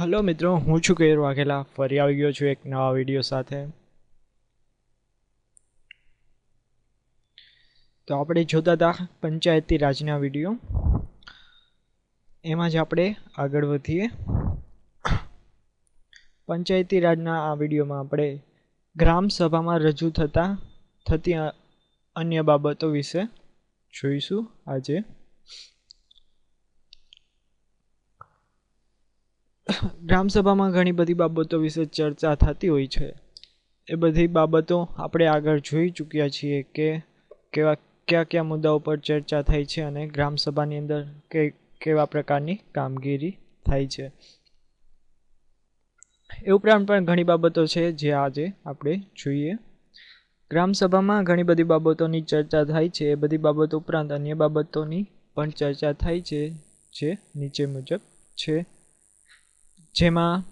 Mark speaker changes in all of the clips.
Speaker 1: Hello મિત્રો, હું છું કેર વાઘેલા. ફરી આવી ગયો છું એક નવા વીડિયો સાથે. તો આપણે જોતા હતા પંચાયતી રાજના વીડિયો. એમાં જ આપણે આગળ વધીએ. પંચાયતી રાજના આ વિડીયોમાં આપણે ગ્રામ સભામાં રજૂ થતા, થતી અન્ય બાબતો વિશે જોઈશું આજે. ગ્રામસભામાં ઘણી બધી બાબતો વિશે ચર્ચા થતી હોય છે. એ બધી બાબતો આપણે આગળ જોઈ ચૂક્યા છીએ કે કેવા, કયા કયા મુદ્દાઓ પર ચર્ચા થઈ છે અને ગ્રામસભાની અંદર કે, કેવા પ્રકારની કામગીરી થાય છે. એ ઉપરાંત પણ ઘણી બાબતો છે જે આજે આપણે જોઈએ. ગ્રામસભામાં ઘણી બધી બાબતોની ચર્ચા થાય છે. એ બધી બાબતો ઉપરાંત અન્ય બાબતોની પણ ચર્ચા થાય છે જે નીચે મુજબ છે. જેમાં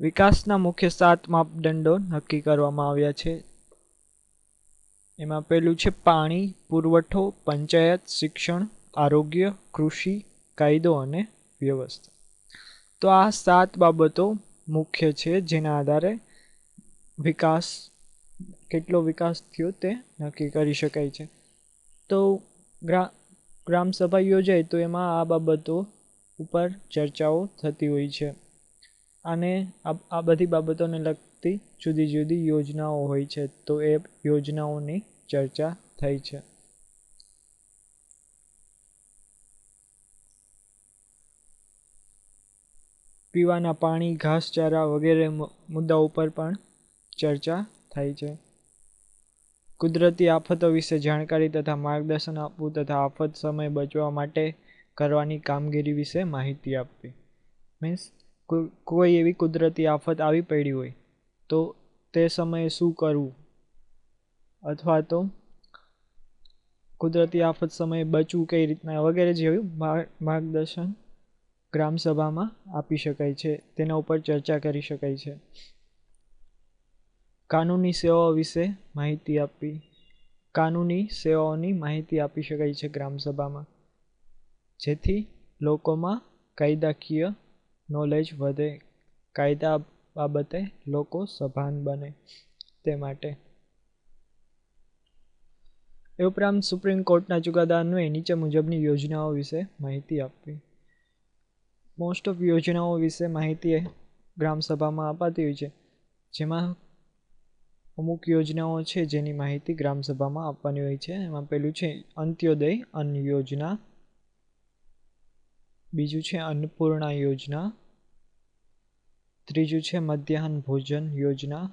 Speaker 1: વિકાસના મુખ્ય સાત માપદંડો નક્કી કરવામાં આવ્યા છે. એમાં પહેલું છે પાણી, પુરવઠો, પંચાયત, શિક્ષણ, આરોગ્ય, કૃષિ, કાયદો અને વ્યવસ્થા. તો આ સાત બાબતો મુખ્ય છે જેના આધારે વિકાસ, કેટલો વિકાસ થયો તે નક્કી કરી શકાય છે. તો ગ્રામસભા યોજાય તો એમાં આ બાબતો ઉપર ચર્ચાઓ થતી હોય છે. અને આ બધી બાબતોને લગતી જુદી જુદી યોજનાઓ હોય છે, તો એ યોજનાઓની ચર્ચા થઈ છે. પીવાના પાણી, ઘાસચારા વગેરે મુદ્દાઓ પર પણ ચર્ચા થાય છે. કુદરતી આફતો વિશે જાણકારી તથા માર્ગદર્શન આપવું તથા આફત સમય બચવા માટે કરવાની કામગીરી વિશે માહિતી આપવી. મીન્સ કોઈ એવી કુદરતી આફત આવી પડી હોય, તો તે સમયે શું કરવું? અથવા તો કુદરતી આફત સમયે બચવું કઈ રીતના વગેરે જેવું માર્ગદર્શન ગ્રામસભામાં આપી શકાય છે. તેના ઉપર ચર્ચા કરી શકાય છે. કાનૂની સેવાઓ વિશે માહિતી આપવી કાનૂની સેવાઓની માહિતી આપી શકાય છે ગ્રામસભામાં જેથી લોકોમાં કાયદાકીય નોલેજ વધે, કાયદા બાબતે લોકો સભાન બને તે માટે. એ ઉપરાંત સુપ્રીમ કોર્ટના ચુકાદા અન્વયે નીચે મુજબની યોજનાઓ વિશે માહિતી આપવી. મોસ્ટ ઓફ યોજનાઓ વિશે માહિતી ગ્રામસભામાં અપાતી હોય છે. જેમાં અમુક યોજનાઓ છે જેની માહિતી ગ્રામસભામાં આપવાની હોય છે. એમાં પેલું છે અંત્યોદય અન્ન યોજના. બીજું છે અન્નપૂર્ણા યોજના. ત્રીજું છે મધ્યાહન ભોજન યોજના,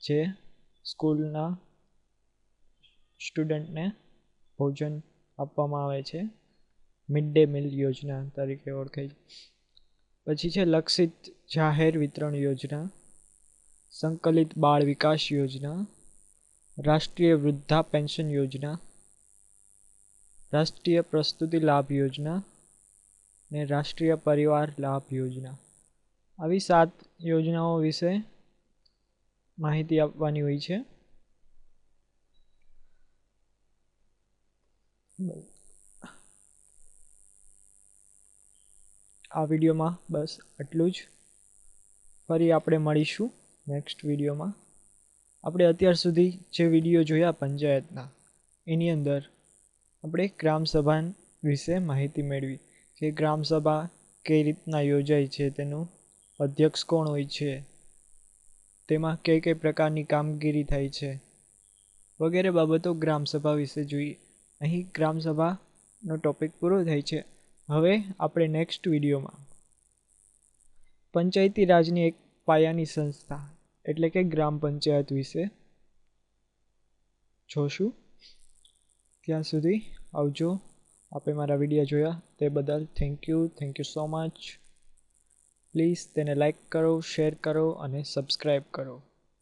Speaker 1: જે સ્કૂલના સ્ટુડન્ટને ભોજન આપવામાં આવે છે. મિડ ડે મિલ યોજના તરીકે ઓળખાય છે. પછી છે લક્ષિત જાહેર વિતરણ યોજના, સંકલિત બાળ વિકાસ યોજના, રાષ્ટ્રીય વૃદ્ધા પેન્શન યોજના, રાષ્ટ્રીય પ્રસ્તુતિ લાભ યોજના ને રાષ્ટ્રીય પરિવાર લાભ યોજના. આવી સાત યોજનાઓ વિશે માહિતી આપવાની હોય છે. આ વિડીયોમાં બસ આટલું જ. ફરી આપણે મળીશું નેક્સ્ટ વિડીયોમાં. આપણે અત્યાર સુધી જે વીડિયો જોયા પંચાયતના, એની અંદર આપણે ગ્રામસભા વિશે માહિતી મેળવી કે ગ્રામસભા કઈ રીતના યોજાય છે તેનું અધ્યક્ષ કોણ હોય છે? તેમાં કઈ કઈ પ્રકારની કામગીરી થાય છે? વગેરે બાબતો ગ્રામસભા વિશે જોઈએ અહીં ગ્રામસભાનો ટોપિક પૂરો થાય છે. હવે આપણે નેક્સ્ટ વિડીયોમાં. પંચાયતી રાજની એક પાયાની સંસ્થા, એટલે કે ગ્રામ પંચાયત વિશે જોશું. ત્યાં સુધી આવજો. આપે મારા વીડિયો જોયા. તે બદલ thank you thank you so much please તેને લાઈક કરો શેર કરો અને સબસ્ક્રાઈબ કરો.